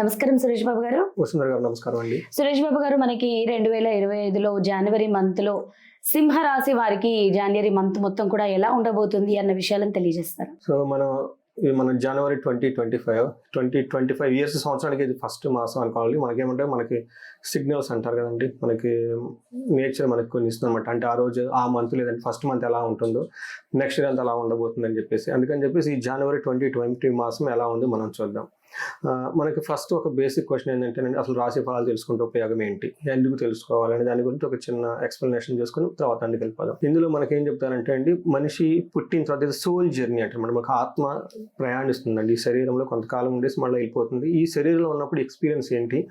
నమస్కారం సురేష్ బాబు గారు. వసుంధర గారు నమస్కారం అండి. సురేష్ బాబు గారు మనకి రెండు వేల ఇరవై ఐదులో జనవరి మంత్లో సింహ రాశి వారికి జనవరి మంత్ మొత్తం కూడా ఎలా ఉండబోతుంది అన్న విషయాలను తెలియజేస్తారు. సో మనం ఇది మన జనవరి twenty twenty five twenty twenty five years సంవత్సరానికి ఇది ఫస్ట్ మాసం అనుకోవాలి. మనకేమంటే మనకి సిగ్నల్స్ అంటారు కదండి. మనకి నేచర్ మనకి కొన్ని ఇస్తుందన్నమాట. అంటే ఆ రోజు ఆ మంత్ లేదంటే ఫస్ట్ మంత్ ఎలా ఉంటుందో నెక్స్ట్ ఇయర్ అంతా అలా ఉండబోతుంది అని చెప్పేసి. అందుకని చెప్పేసి ఈ జనవరి ట్వంటీ ట్వంటీ మాసం ఎలా ఉంది మనం చూద్దాం. మనకి ఫస్ట్ ఒక బేసిక్ క్వశ్చన్ ఏంటంటే అసలు రాశి ఫలాలు తెలుసుకుంటే ఉపయోగం ఏంటి? ఎందుకు తెలుసుకోవాలని దాని గురించి ఒక చిన్న ఎక్స్ప్లెనేషన్ చేసుకుని తర్వాత అందుకు వెళ్ళిపోదాం. ఇందులో మనకి ఏం చెప్తారంటే అండి మనిషి పుట్టిన తర్వాత సోల్ జర్నీ అంటే మనకు ఆత్మ ప్రయాణిస్తుందండి. ఈ శరీరంలో కొంతకాలం ఉండేసి మళ్ళీ వెళ్ళిపోతుంది. ఈ శరీరంలో ఉన్నప్పుడు ఎక్స్పీరియన్స్ ఏంటి?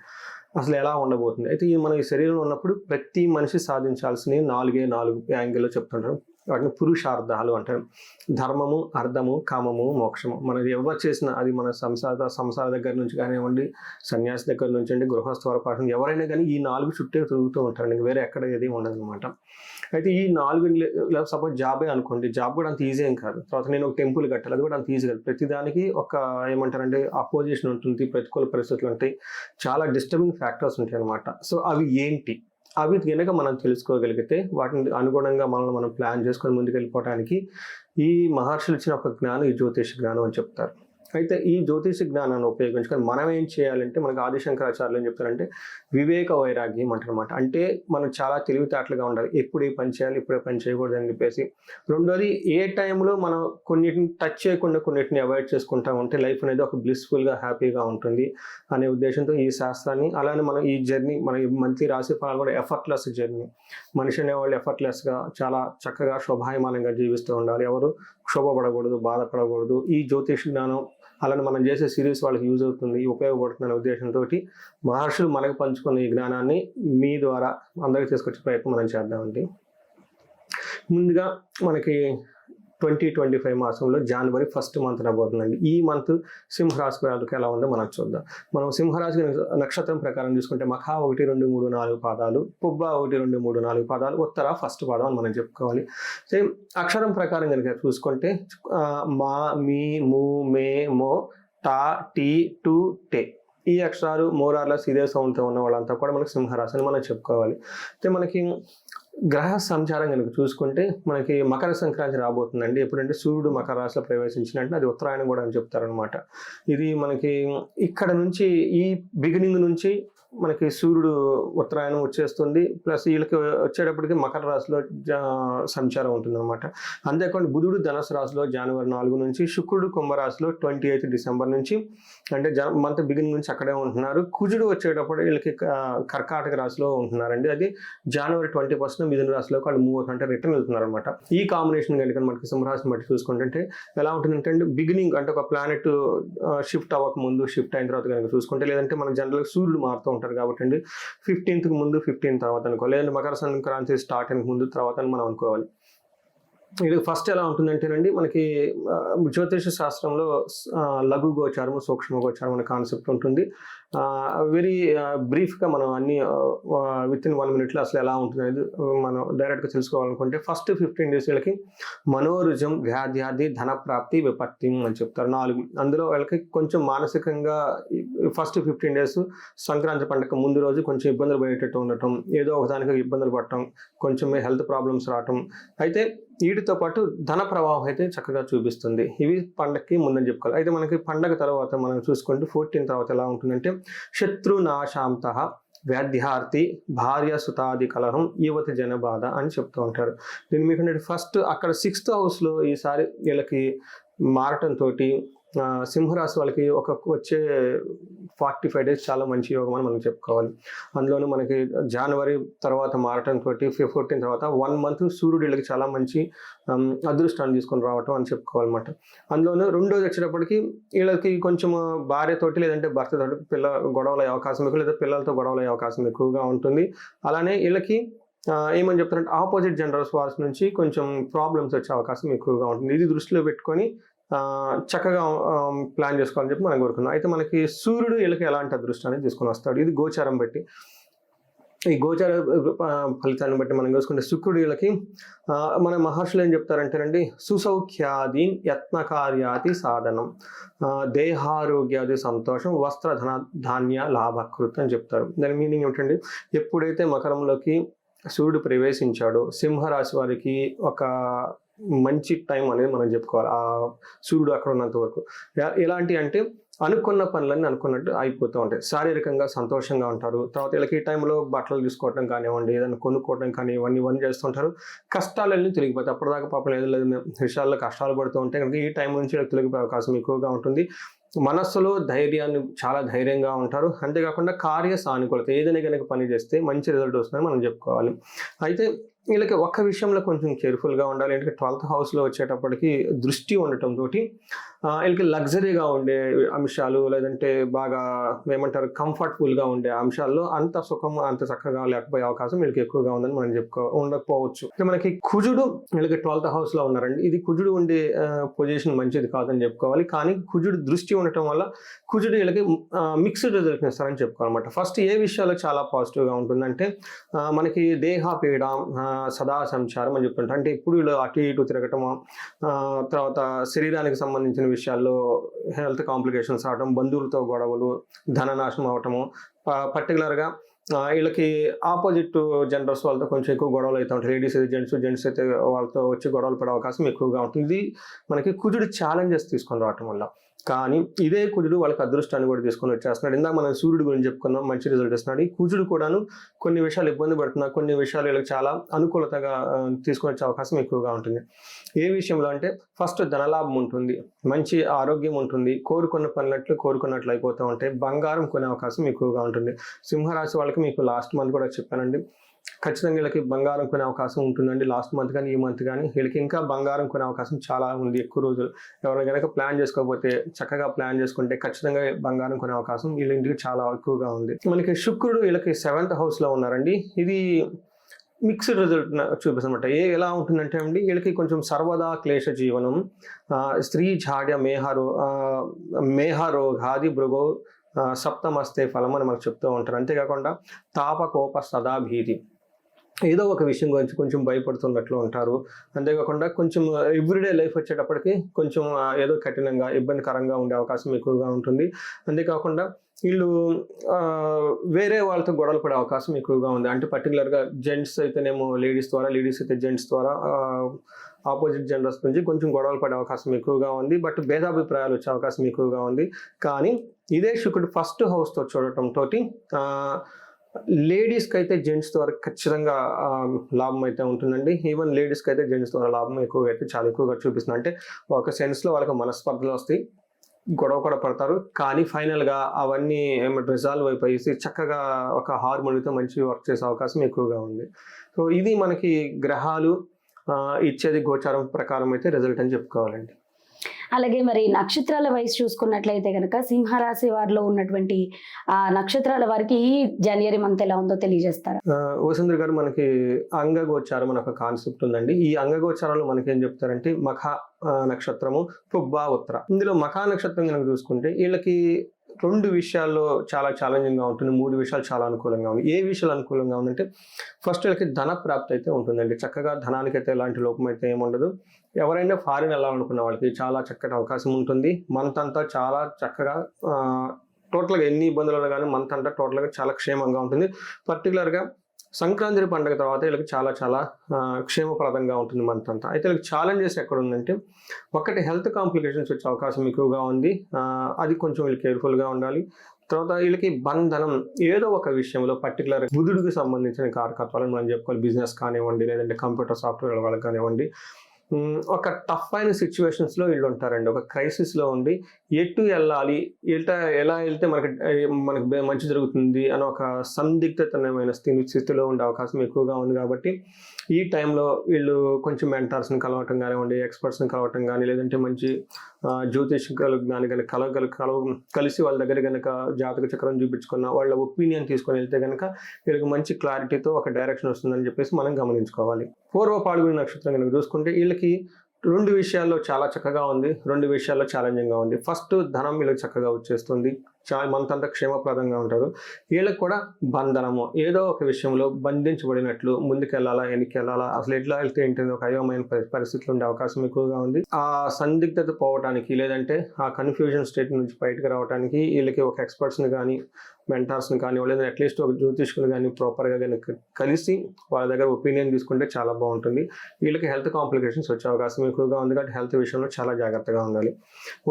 అసలు ఎలా ఉండబోతుంది? అయితే ఈ మన ఈ శరీరంలో ఉన్నప్పుడు ప్రతి మనిషి సాధించాల్సినవి నాలుగే నాలుగు యాంగిల్లో చెప్తుంటారు. వాటిని పురుషార్థాలు అంటారు. ధర్మము అర్థము కామము మోక్షము. మనం ఎవరు చేసినా అది మన సంసార సంసార దగ్గర నుంచి కానివ్వండి సన్యాసి దగ్గర నుంచి అండి గృహస్థ ఎవరైనా కానీ ఈ నాలుగు చుట్టే తిరుగుతూ ఉంటారు వేరే ఎక్కడ ఏది ఉండదు అనమాట అయితే ఈ నాలుగు సపోజ్ జాబే అనుకోండి జాబ్ కూడా అంత ఈజీ ఏం కాదు. తర్వాత నేను ఒక టెంపుల్ కట్టాలి అది కూడా అంత ఈజీ కాదు. ప్రతిదానికి ఒక ఏమంటారంటే అపోజిషన్ ఉంటుంది ప్రతికూల పరిస్థితులు ఉంటాయి. చాలా డిస్టర్బింగ్ ఫ్యాక్టర్స్ ఉంటాయి అనమాట సో అవి ఏంటి? అవి కనుక మనం తెలుసుకోగలిగితే వాటిని అనుగుణంగా మనల్ని మనం ప్లాన్ చేసుకొని ముందుకు వెళ్ళిపోవడానికి ఈ మహర్షులు ఇచ్చిన ఒక జ్ఞానం ఈ జ్యోతిష జ్ఞానం అని చెప్తారు. అయితే ఈ జ్యోతిష జ్ఞానాన్ని ఉపయోగించుకొని మనం ఏం చేయాలంటే మనకి ఆదిశంకరాచార్యులు ఏం చెప్తారంటే వివేక వైరాగ్యం అంటారనమాట అంటే మనం చాలా తెలివితేటలుగా ఉండాలి. ఎప్పుడు ఏ పని చేయాలి ఇప్పుడే పని చేయకూడదు అని చెప్పేసి. రెండోది ఏ టైంలో మనం కొన్నిటిని టచ్ చేయకుండా కొన్నిటిని అవాయిడ్ చేసుకుంటా ఉంటే లైఫ్ అనేది ఒక బ్లిస్ఫుల్గా హ్యాపీగా ఉంటుంది అనే ఉద్దేశంతో ఈ శాస్త్రాన్ని అలానే మనం ఈ జర్నీ మన మంత్లీ రాశి ఫలాలు కూడా ఎఫర్ట్లెస్ జర్నీ మనిషి అనేవాళ్ళు ఎఫర్ట్లెస్గా చాలా చక్కగా శోభాయమానంగా జీవిస్తూ ఉండాలి. ఎవరు క్షోభపడకూడదు బాధపడకూడదు. ఈ జ్యోతిష జ్ఞానం అలానే మనం చేసే సిరీస్ వాళ్ళకి యూజ్ అవుతుంది ఉపయోగపడుతుంది అనే ఉద్దేశంతో మహర్షులు మనకు పంచుకున్న ఈ జ్ఞానాన్ని మీ ద్వారా అందరికీ తీసుకొచ్చే ప్రయత్నం మనం చేద్దామండి. ముందుగా మనకి ట్వంటీ ట్వంటీ ఫైవ్ మాసంలో జనవరి ఫస్ట్ మంత్ రాబోతుందండి. ఈ మంత్ సింహరాశి వాళ్ళకి ఎలా ఉందో మనం చూద్దాం. మనం సింహరాశి నక్షత్రం ప్రకారం చూసుకుంటే మఖా ఒకటి రెండు మూడు నాలుగు పాదాలు పుబ్బ ఒకటి రెండు మూడు నాలుగు పాదాలు ఉత్తర ఫస్ట్ పాదం అని మనం చెప్పుకోవాలి. సేమ్ అక్షరం ప్రకారం కనుక చూసుకుంటే మా మీ మూ మే మో టా టీ టు టే. ఈ అక్షరాలు మోరార్లస్ ఇదే సౌండ్తో ఉన్న వాళ్ళంతా కూడా మనకి సింహరాశి అని మనం చెప్పుకోవాలి. అయితే మనకి గ్రహ సంచారం కనుక చూసుకుంటే మనకి మకర సంక్రాంతి రాబోతుందండి. ఎప్పుడంటే సూర్యుడు మకర రాశిలో ప్రవేశించినట్టు అది ఉత్తరాయణం కూడా అని చెప్తారనమాట ఇది మనకి ఇక్కడ నుంచి ఈ బిగినింగ్ నుంచి మనకి సూర్యుడు ఉత్తరాయణం వచ్చేస్తుంది ప్లస్ వీళ్ళకి వచ్చేటప్పటికి మకర రాశిలో జా- సంచారం ఉంటుందన్నమాట. అంతేకాకుండా బుధుడు ధనుసు రాశిలో జనవరి నాలుగు నుంచి శుక్రుడు కుంభరాశిలో ట్వంటీ ఎయిత్ డిసెంబర్ నుంచి అంటే జన మంత్ బిగిన్ నుంచి అక్కడే ఉంటున్నారు. కుజుడు వచ్చేటప్పుడు వీళ్ళకి కర్కాటక రాశిలో ఉంటున్నారండి. అది జనవరి ట్వంటీ పర్సెంట్ మిథున రాశిలోకి వాళ్ళు మూవ్ అవుతుంటే రిటర్న్ వెళ్తున్నారు అనమాట ఈ కాంబినేషన్ కనుక మనకి సింహరాశిని బట్టి చూసుకుంటే ఎలా ఉంటుందంటే అండి బిగినింగ్ అంటే ఒక ప్లానెట్ షిఫ్ట్ అవ్వక ముందు షిఫ్ట్ అయిన తర్వాత కనుక చూసుకుంటే లేదంటే మన జనరల్గా సూర్యుడు మారుతూ ఉంటారు కాబట్టి అండి. ఫిఫ్టీన్త్కి ముందు ఫిఫ్టీన్ తర్వాత అనుకో లేదంటే మకర సంక్రాంతి స్టార్ట్ అయిన ముందు తర్వాత మనం అనుకోవాలి. ఇది ఫస్ట్ ఎలా ఉంటుందంటేనండి మనకి జ్యోతిష శాస్త్రంలో లఘు గోచారము సూక్ష్మ గోచారం అనే కాన్సెప్ట్ ఉంటుంది. వెరీ బ్రీఫ్గా మనం అన్ని విత్ ఇన్ వన్ మినిట్లో అసలు ఎలా ఉంటుంది అనేది మనం డైరెక్ట్గా తెలుసుకోవాలనుకుంటే ఫస్ట్ ఫిఫ్టీన్ డేస్ వీళ్ళకి మనోరుజం వ్యాధ్యాధి ధనప్రాప్తి విపత్తి అని చెప్తారు నాలుగు. అందులో వాళ్ళకి కొంచెం మానసికంగా ఫస్ట్ ఫిఫ్టీన్ డేస్ సంక్రాంతి పండుగ ముందు రోజు కొంచెం ఇబ్బందులు పడేటట్టు ఉండటం ఏదో ఒకదానికి ఇబ్బందులు పడటం కొంచెం హెల్త్ ప్రాబ్లమ్స్ రావటం. అయితే వీటితో పాటు ధన ప్రవాహం అయితే చక్కగా చూపిస్తుంది. ఇవి పండగకి ముందని చెప్పుకోవాలి. అయితే మనకి పండగ తర్వాత మనం చూసుకుంటే ఫోర్టీన్ తర్వాత ఎలా ఉంటుందంటే శత్రునాశాంత వ్యాధ్యార్థి భార్య సుతాది కలహం యువత జన బాధ అని చెప్తూ ఉంటారు. దీని మీకు ఫస్ట్ అక్కడ సిక్స్త్ హౌస్లో ఈసారి వీళ్ళకి మారటంతో తోటి సింహరాశి వాళ్ళకి ఒక వచ్చే ఫార్టీ ఫైవ్ డేస్ చాలా మంచి యోగం అని మనం చెప్పుకోవాలి. అందులోనూ మనకి జనవరి తర్వాత మారటం తోటి ఫోర్టీన్ తర్వాత వన్ మంత్ సూర్యుడు వీళ్ళకి చాలా మంచి అదృష్టాన్ని తీసుకొని రావటం అని చెప్పుకోవాలన్నమాట. అందులోనూ రెండోది వచ్చేటప్పటికి వీళ్ళకి కొంచెం భార్యతోటి లేదంటే భర్తతోటి పిల్ల గొడవలు అయ్యే అవకాశం ఎక్కువ లేదా పిల్లలతో గొడవలు అవకాశం ఎక్కువగా ఉంటుంది. అలానే వీళ్ళకి ఏమని చెప్తారంటే ఆపోజిట్ జనరల్స్ వాళ్ళ నుంచి కొంచెం ప్రాబ్లమ్స్ వచ్చే అవకాశం ఎక్కువగా ఉంటుంది. ఇది దృష్టిలో పెట్టుకొని చక్కగా ప్లాన్ చేసుకోవాలని చెప్పి మనం కోరుకుందాం. అయితే మనకి సూర్యుడు వీళ్ళకి ఎలాంటి అదృష్టాన్ని తీసుకొని వస్తాడు. ఇది గోచారం బట్టి. ఈ గోచార ఫలితాన్ని బట్టి మనం చూసుకుంటే శుక్రుడు వీళ్ళకి మన మహర్షులు ఏం చెప్తారంటేనండి సుసౌఖ్యాది యత్నకార్యాతి సాధనం. దేహారోగ్యాది సంతోషం వస్త్రధన ధాన్య లాభకృత్ అని చెప్తారు. దాని మీనింగ్ ఏమిటండి? ఎప్పుడైతే మకరంలోకి సూర్యుడు ప్రవేశించాడో సింహరాశి వారికి ఒక మంచి టైం అనేది మనం చెప్పుకోవాలి. ఆ సూర్యుడు అక్కడ ఉన్నంత వరకు. ఎలాంటి అంటే అనుకున్న పనులన్నీ అనుకున్నట్టు అయిపోతూ ఉంటాయి. శారీరకంగా సంతోషంగా ఉంటారు. తర్వాత వీళ్ళకి ఈ టైంలో బట్టలు తీసుకోవటం కానివ్వండి ఏదైనా కొనుక్కోవడం కానీ ఇవన్నీ ఇవన్నీ చేస్తుంటారు కష్టాలన్నీ తొలగిపోతాయి. అప్పటిదాకా పాపం ఏదో లేదు. విషయాల్లో కష్టాలు పడుతూ ఉంటే కనుక ఈ టైం నుంచి తొలగిపోయే అవకాశం ఎక్కువగా ఉంటుంది. మనస్సులో ధైర్యాన్ని చాలా ధైర్యంగా ఉంటారు. అంతేకాకుండా కార్య సానుకూలత. ఏదైనా కనుక పని చేస్తే మంచి రిజల్ట్ వస్తుందని మనం చెప్పుకోవాలి. అయితే వీళ్ళకి ఒక్క విషయంలో కొంచెం కేర్ఫుల్గా ఉండాలి. ఎందుకంటే ట్వెల్త్ హౌస్లో వచ్చేటప్పటికి దృష్టి ఉండటం తోటి వీళ్ళకి లగ్జరీగా ఉండే అంశాలు లేదంటే బాగా ఏమంటారు కంఫర్టబుల్గా ఉండే అంశాల్లో అంత సుఖం అంత చక్కగా లేకపోయే అవకాశం వీళ్ళకి ఎక్కువగా ఉందని మనం చెప్పుకో ఉండకపోవచ్చు. ఇక మనకి కుజుడు వీళ్ళకి ట్వెల్త్ హౌస్లో ఉన్నారండి. ఇది కుజుడు ఉండే పొజిషన్ మంచిది కాదని చెప్పుకోవాలి. కానీ కుజుడు దృష్టి ఉండటం వల్ల కుజుడు వీళ్ళకి మిక్స్డ్ రిజల్ట్ ఇస్తారని చెప్పుకోవాలన్నమాట. ఫస్ట్ ఏ విషయాల్లో చాలా పాజిటివ్గా ఉంటుందంటే మనకి దేహ పీడ సదా సంచారం అని చెప్తుంటారు. అంటే ఇప్పుడు వీళ్ళు అటు ఇటు తిరగటము తర్వాత శరీరానికి సంబంధించిన విషయాల్లో హెల్త్ కాంప్లికేషన్స్ రావడం బంధువులతో గొడవలు ధననాశనం అవటము పర్టికులర్గా వీళ్ళకి ఆపోజిట్ జెండర్స్ వాళ్ళతో కొంచెం ఎక్కువ గొడవలు అవుతూ ఉంటాయి. లేడీస్ అయితే జెంట్స్ జెంట్స్ అయితే వాళ్ళతో వచ్చి గొడవలు పడే అవకాశం ఎక్కువగా ఉంటుంది. ఇది మనకి కుజుడు ఛాలెంజెస్ తీసుకొని రావటం వల్ల. కానీ ఇదే కుజుడు వాళ్ళకి అదృష్టాన్ని కూడా తీసుకొని వచ్చేస్తున్నాడు. ఇందాక మనం సూర్యుడు గురించి చెప్పుకున్నాం మంచి రిజల్ట్ ఇస్తున్నాడు. ఈ కుజుడు కూడాను కొన్ని విషయాలు ఇబ్బంది పడుతున్నా కొన్ని విషయాలు వీళ్ళకి చాలా అనుకూలతగా తీసుకొని వచ్చే అవకాశం ఎక్కువగా ఉంటుంది. ఏ విషయంలో అంటే ఫస్ట్ ధనలాభం ఉంటుంది మంచి ఆరోగ్యం ఉంటుంది కోరుకున్న పనులట్లు కోరుకున్నట్లు అయిపోతూ ఉంటాయి బంగారం కొనే అవకాశం ఎక్కువగా ఉంటుంది. సింహరాశి వాళ్ళకి మీకు లాస్ట్ మంత్ కూడా చెప్పానండి. ఖచ్చితంగా వీళ్ళకి బంగారం కొనే అవకాశం ఉంటుందండి. లాస్ట్ మంత్ కానీ ఈ మంత్ కానీ వీళ్ళకి ఇంకా బంగారం కొనే అవకాశం చాలా ఉంది ఎక్కువ రోజులు. ఎవరైనా కనుక ప్లాన్ చేసుకోకపోతే చక్కగా ప్లాన్ చేసుకుంటే ఖచ్చితంగా బంగారం కొనే అవకాశం వీళ్ళ ఇంటికి చాలా ఎక్కువగా ఉంది. మనకి శుక్రుడు వీళ్ళకి సెవెంత్ హౌస్లో ఉన్నారండి. ఇది మిక్స్డ్ రిజల్ట్ చూపిస్తున్నమాట ఏ ఎలా ఉంటుందంటే అండి వీళ్ళకి కొంచెం సర్వదా క్లేశ జీవనం స్త్రీ ఝాడ్య మేహరో మేహారో ఘాది భృగో సప్తమస్తే ఫలం అని మనకు చెప్తూ ఉంటారు. అంతేకాకుండా తాపకోప సదాభీతి ఏదో ఒక విషయం గురించి కొంచెం భయపడుతున్నట్లు ఉంటారు. అంతేకాకుండా కొంచెం ఎవ్రీడే లైఫ్ వచ్చేటప్పటికి కొంచెం ఏదో కఠినంగా ఇబ్బందికరంగా ఉండే అవకాశం ఎక్కువగా ఉంటుంది. అంతేకాకుండా వీళ్ళు వేరే వాళ్ళతో గొడవలు పడే అవకాశం ఎక్కువగా ఉంది. అంటే పర్టికులర్గా జెంట్స్ అయితేనేమో లేడీస్ ద్వారా లేడీస్ అయితే జెంట్స్ ద్వారా ఆపోజిట్ జెండర్స్ నుంచి కొంచెం గొడవలు పడే అవకాశం ఎక్కువగా ఉంది. బట్ భేదాభిప్రాయాలు వచ్చే అవకాశం ఎక్కువగా ఉంది. కానీ ఇదే శుక్రుడు ఫస్ట్ హౌస్తో చూడటంతో లేడీస్కి అయితే జెంట్స్ ద్వారా ఖచ్చితంగా లాభం అయితే ఉంటుందండి. ఈవెన్ లేడీస్కి అయితే జెంట్స్ ద్వారా లాభం ఎక్కువగా అయితే చాలా ఎక్కువగా చూపిస్తుంది. అంటే ఒక సెన్స్లో వాళ్ళకి మనస్పర్ధలు వస్తాయి గొడవ కూడా పడతారు. కానీ ఫైనల్గా అవన్నీ రిజాల్వ్ అయిపోయి చక్కగా ఒక హార్మోనితో మంచి వర్క్ చేసే అవకాశం ఎక్కువగా ఉంది. సో ఇది మనకి గ్రహాలు ఇచ్చేది గోచారం ప్రకారం అయితే రిజల్ట్ అని చెప్పుకోవాలండి. అలాగే మరి నక్షత్రాల వయసు చూసుకున్నట్లయితే కనుక సింహరాశి వారిలో ఉన్నటువంటి ఆ నక్షత్రాల వారికి ఈ జనవరి మంత్ ఎలా ఉందో తెలియజేస్తారా? ఆ, వసుంధర గారు మనకి అంగగోచారం అని ఒక కాన్సెప్ట్ ఉందండి. ఈ అంగగోచారాలు మనకి ఏం చెప్తారంటే మఖ నక్షత్రము పుబ్బా ఉత్తర. ఇందులో మఖా నక్షత్రం కనుక చూసుకుంటే వీళ్ళకి రెండు విషయాల్లో చాలా ఛాలెంజింగ్గా ఉంటుంది మూడు విషయాలు చాలా అనుకూలంగా ఉంది. ఏ విషయాలు అనుకూలంగా ఉందంటే ఫస్ట్ వీళ్ళకి ధన ప్రాప్తి అయితే ఉంటుందండి. చక్కగా ధనానికి అయితే ఎలాంటి లోపం అయితే ఏముండదు ఎవరైనా ఫారిన్ వెళ్ళాలనుకున్న వాళ్ళకి చాలా చక్కటి అవకాశం ఉంటుంది. మంత్ అంతా చాలా చక్కగా టోటల్గా ఎన్ని ఇబ్బందులు కానీ మంత్ అంతా టోటల్గా చాలా క్షేమంగా ఉంటుంది. పర్టికులర్గా సంక్రాంతి పండుగ తర్వాత వీళ్ళకి చాలా చాలా క్షేమప్రదంగా ఉంటుంది మంత్ అంతా. అయితే వీళ్ళకి ఛాలెంజెస్ ఎక్కడ ఉందంటే ఒకటి హెల్త్ కాంప్లికేషన్స్ వచ్చే అవకాశం ఎక్కువగా ఉంది. అది కొంచెం వీళ్ళు కేర్ఫుల్గా ఉండాలి. తర్వాత వీళ్ళకి బంధనం ఏదో ఒక విషయంలో పర్టికులర్ బుధుడికి సంబంధించిన కారకత్వాలను మనం చెప్పుకోవాలి. బిజినెస్ కానివ్వండి లేదంటే కంప్యూటర్ సాఫ్ట్వేర్ వాళ్ళకి కానివ్వండి. ఒక టఫ్ అయిన సిచ్యువేషన్స్లో వీళ్ళు ఉంటారండి ఒక క్రైసిస్లో ఉండి ఎటు వెళ్ళాలి ఎట ఎలా వెళ్తే మనకి మనకి మంచి జరుగుతుంది అని ఒక సందిగ్ధతమైన స్థితి స్థితిలో ఉండే అవకాశం ఎక్కువగా ఉంది కాబట్టి ఈ టైంలో వీళ్ళు కొంచెం మెంటార్స్ని కలవటం కానివ్వండి ఎక్స్పర్ట్స్ని కలవటం కానీ లేదంటే మంచి జ్యోతిష జ్ఞాని కనుక కల కలవ కలిసి వాళ్ళ దగ్గర కనుక జాతక చక్రం చూపించుకున్న వాళ్ళ ఒపీనియన్ తీసుకొని వెళ్తే కనుక వీళ్ళకి మంచి క్లారిటీతో ఒక డైరెక్షన్ వస్తుందని చెప్పేసి మనం గమనించుకోవాలి. పూర్వ పాల్గొని నక్షత్రం కనుక చూసుకుంటే వీళ్ళకి రెండు విషయాల్లో చాలా చక్కగా ఉంది రెండు విషయాల్లో ఛాలెంజింగ్గా ఉంది. ఫస్ట్ ధనం వీళ్ళకి చక్కగా వచ్చేస్తుంది. చాలా మంత్ అంతా క్షేమప్రదంగా ఉంటారు. వీళ్ళకి కూడా బంధనము. ఏదో ఒక విషయంలో బంధించబడినట్లు ముందుకెళ్ళాలా వెళ్ళాలా అసలు ఎట్లా వెళ్తే ఏంటిది ఒక అయోమయ పరిస్థితులు ఉండే అవకాశం ఎక్కువగా ఉంది. ఆ సందిగ్ధత పోవటానికి లేదంటే ఆ కన్ఫ్యూజన్ స్టేట్ నుంచి బయటకు రావడానికి వీళ్ళకి ఒక ఎక్స్పర్ట్స్ని కానీ మెంటార్స్ని కానీ లేదా అట్లీస్ట్ ఒక జ్యోతిష్కుని కానీ ప్రాపర్గా కనుక కలిసి వాళ్ళ దగ్గర ఒపీనియన్ తీసుకుంటే చాలా బాగుంటుంది. వీళ్ళకి హెల్త్ కాంప్లికేషన్స్ వచ్చే అవకాశం ఎక్కువగా ఉంది కాబట్టి హెల్త్ విషయంలో చాలా జాగ్రత్తగా ఉండాలి.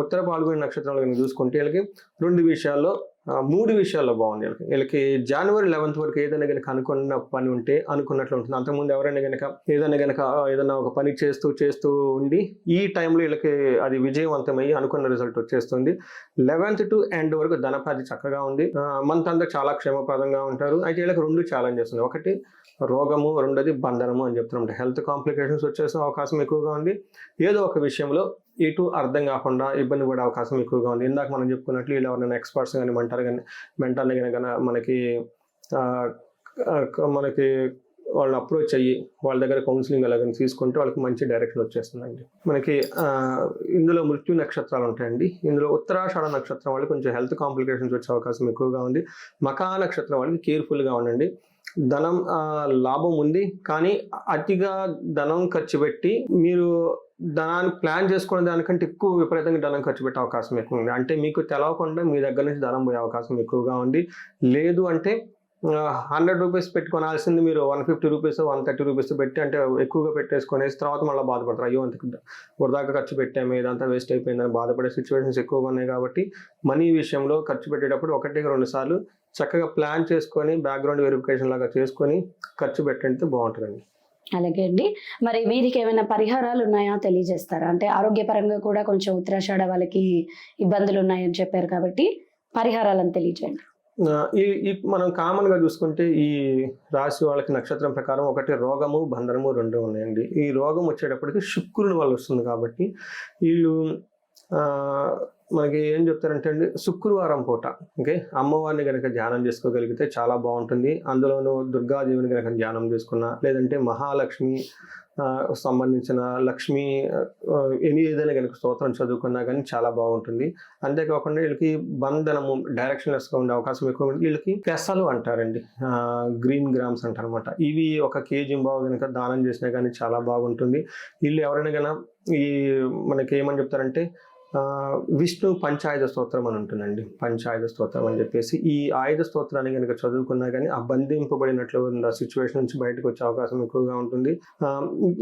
ఉత్తర పాల్గొని నక్షత్రాలు కనుక చూసుకుంటే వీళ్ళకి రెండు విషయాల్లో మూడు విషయాల్లో బాగుంది. వీళ్ళకి వీళ్ళకి జనవరి లెవెన్త్ వరకు ఏదైనా కనుక అనుకున్న పని ఉంటే అనుకున్నట్లు ఉంటుంది. అంతకుముందు ఎవరైనా కనుక ఏదైనా కనుక ఏదైనా ఒక పని చేస్తూ చేస్తూ ఉండి ఈ టైంలో వీళ్ళకి అది విజయవంతమయ్యి అనుకున్న రిజల్ట్ వచ్చేస్తుంది. లెవెన్త్ టు ఎండ్ వరకు ధనపాతి చక్కగా ఉంది. మంత్ అంతా చాలా క్షేమప్రదంగా ఉంటారు. అయితే వీళ్ళకి రెండు ఛాలెంజెస్ ఉన్నాయి. ఒకటి రోగము రెండోది బంధనము అని చెప్తున్నాం హెల్త్ కాంప్లికేషన్స్ వచ్చేసిన అవకాశం ఎక్కువగా ఉంది. ఏదో ఒక విషయంలో ఎటు అర్థం కాకుండా ఇబ్బంది పడే అవకాశం ఎక్కువగా ఉంది. ఇందాక మనం చెప్పుకున్నట్లు వీళ్ళు ఎవరైనా ఎక్స్పర్ట్స్ కానీ మెంటర్ కానీ మెంటర్ని కానీ మనకి మనకి వాళ్ళని అప్రోచ్ అయ్యి వాళ్ళ దగ్గర కౌన్సిలింగ్ అలాగని తీసుకుంటే వాళ్ళకి మంచి డైరెక్షన్ వచ్చేస్తుందండి. మనకి ఇందులో మృత్యు నక్షత్రాలు ఉంటాయండి. ఇందులో ఉత్తరాషాఢ నక్షత్రం వాళ్ళకి కొంచెం హెల్త్ కాంప్లికేషన్స్ వచ్చే అవకాశం ఎక్కువగా ఉంది. మకా నక్షత్రం వాళ్ళకి కేర్ఫుల్గా ఉండండి. ధనం లాభం ఉంది. కానీ అతిగా ధనం ఖర్చు పెట్టి మీరు ధనాన్ని ప్లాన్ చేసుకునే దానికంటే ఎక్కువ విపరీతంగా ధనం ఖర్చు పెట్టే అవకాశం ఎక్కువ ఉంది. అంటే మీకు తెలవకుండా మీ దగ్గర నుంచి ధనం పోయే అవకాశం ఎక్కువగా ఉంది. లేదు అంటే హండ్రెడ్ రూపీస్ పెట్టుకోవాల్సింది మీరు one fifty rupees one thirty rupees పెట్టి అంటే ఎక్కువగా పెట్టేసుకునేసి తర్వాత మళ్ళీ బాధపడతారు. అయ్యో అంత వృధాగా ఖర్చు పెట్టాము ఇదంతా వేస్ట్ అయిపోయిందని బాధపడే సిచ్యువేషన్స్ ఎక్కువగా ఉన్నాయి కాబట్టి మనీ విషయంలో ఖర్చు పెట్టేటప్పుడు ఒకటి రెండు సార్లు చక్కగా ప్లాన్ చేసుకొని బ్యాక్గ్రౌండ్ వెరిఫికేషన్ లాగా చేసుకొని ఖర్చు పెట్టండి బాగుంటుందండి. అలాగే అండి. మరి వీరికి ఏమైనా పరిహారాలు ఉన్నాయా తెలియజేస్తారా? అంటే ఆరోగ్యపరంగా కూడా కొంచెం ఉత్తరాషాఢ వాళ్ళకి ఇబ్బందులు ఉన్నాయని చెప్పారు కాబట్టి పరిహారాలను తెలియజేయండి. ఈ ఈ మనం కామన్గా చూసుకుంటే ఈ రాశి వాళ్ళకి నక్షత్రం ప్రకారం ఒకటి రోగము బంధనము రెండు ఉన్నాయండి. ఈ రోగం వచ్చేటప్పటికి శుక్రుని వల్ల వస్తుంది కాబట్టి వీళ్ళు మనకి ఏం చెప్తారంటే అండి శుక్రవారం పూట ఓకే? అమ్మవారిని కనుక ధ్యానం చేసుకోగలిగితే చాలా బాగుంటుంది. అందులోనూ దుర్గాదేవిని కనుక ధ్యానం చేసుకున్నా లేదంటే మహాలక్ష్మి సంబంధించిన లక్ష్మి ఎనీ ఎన్ని ఏదైనా కనుక స్తోత్రం చదువుకున్నా కానీ చాలా బాగుంటుంది. అంతేకాకుండా వీళ్ళకి బంధనము డైరెక్షన్లెస్గా ఉండే అవకాశం ఎక్కువ వీళ్ళకి పెసలు అంటారండి. గ్రీన్ గ్రామ్స్ అంటారు అనమాట ఇవి ఒక కేజీ బావు కనుక దానం చేసినా కానీ చాలా బాగుంటుంది. వీళ్ళు ఎవరైనా కనుక ఈ మనకి ఏమని చెప్తారంటే విష్ణు పంచాయుధ స్తోత్రం అని ఉంటుందండి. పంచాయుధ స్తోత్రం అని చెప్పేసి ఈ ఆయుధ స్తోత్రాన్ని కనుక చదువుకున్నా కానీ ఆ బంధింపబడినట్లు ఉన్న సిచ్యువేషన్ నుంచి బయటకు వచ్చే అవకాశం ఎక్కువగా ఉంటుంది.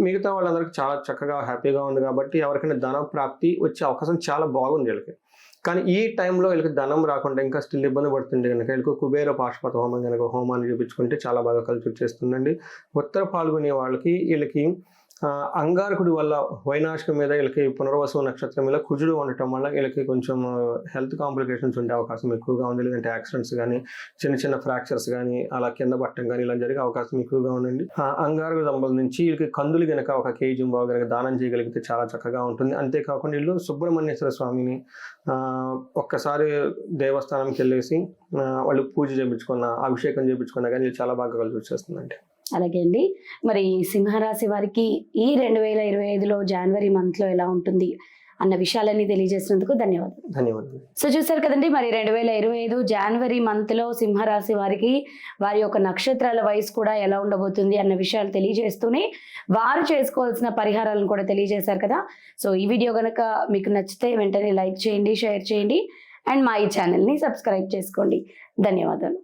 మిగతా వాళ్ళందరికీ చాలా చక్కగా హ్యాపీగా ఉంది కాబట్టి ఎవరికైనా ధన ప్రాప్తి వచ్చే అవకాశం చాలా బాగుంది వీళ్ళకి. కానీ ఈ టైంలో వీళ్ళకి ధనం రాకుండా ఇంకా స్టిల్ ఇబ్బంది పడుతుంది కనుక వీళ్ళకి కుబేర పాశుపత హోమం కనుక హోమాన్ని చూపించుకుంటే చాలా బాగా కలిసి వచ్చేస్తుందండి. ఉత్తర పాల్గొనే వాళ్ళకి వీళ్ళకి అంగారకుడి వల్ల వైనాశకం మీద వీళ్ళకి పునర్వసు నక్షత్రం మీద కుజుడు ఉండటం వల్ల వీళ్ళకి కొంచెం హెల్త్ కాంప్లికేషన్స్ ఉండే అవకాశం ఎక్కువగా ఉంది. లేదంటే యాక్సిడెంట్స్ కానీ చిన్న చిన్న ఫ్రాక్చర్స్ కానీ అలా కింద పట్టడం కానీ ఇలా జరిగే అవకాశం ఎక్కువగా ఉందండి. ఆ, అంగారకు సంబంధించి వీళ్ళకి కందులు గనక ఒక కేజీ బాగా గనక దానం చేయగలిగితే చాలా చక్కగా ఉంటుంది. అంతేకాకుండా వీళ్ళు సుబ్రహ్మణ్యేశ్వర స్వామిని ఒక్కసారి దేవస్థానంకి వెళ్ళేసి వాళ్ళు పూజ చేయించుకున్న అభిషేకం చేయించుకున్నా కానీ చాలా బాగా కలిసి వచ్చేస్తుందండి. అలాగే అండి. మరి సింహరాశి వారికి ఈ రెండు వేల ఇరవై ఐదులో జనవరి మంత్లో ఎలా ఉంటుంది అన్న విషయాలన్నీ తెలియజేసినందుకు ధన్యవాదాలు. ధన్యవాదాలు. సో చూసారు కదండి మరి రెండు వేల ఇరవై ఐదు జనవరి మంత్లో సింహరాశి వారికి వారి యొక్క నక్షత్రాల వయసు కూడా ఎలా ఉండబోతుంది అన్న విషయాలు తెలియజేస్తూనే వారు చేసుకోవాల్సిన పరిహారాలను కూడా తెలియజేశారు కదా. సో ఈ వీడియో కనుక మీకు నచ్చితే వెంటనే లైక్ చేయండి షేర్ చేయండి అండ్ మా ఈ ఛానల్ని సబ్స్క్రైబ్ చేసుకోండి. ధన్యవాదాలు.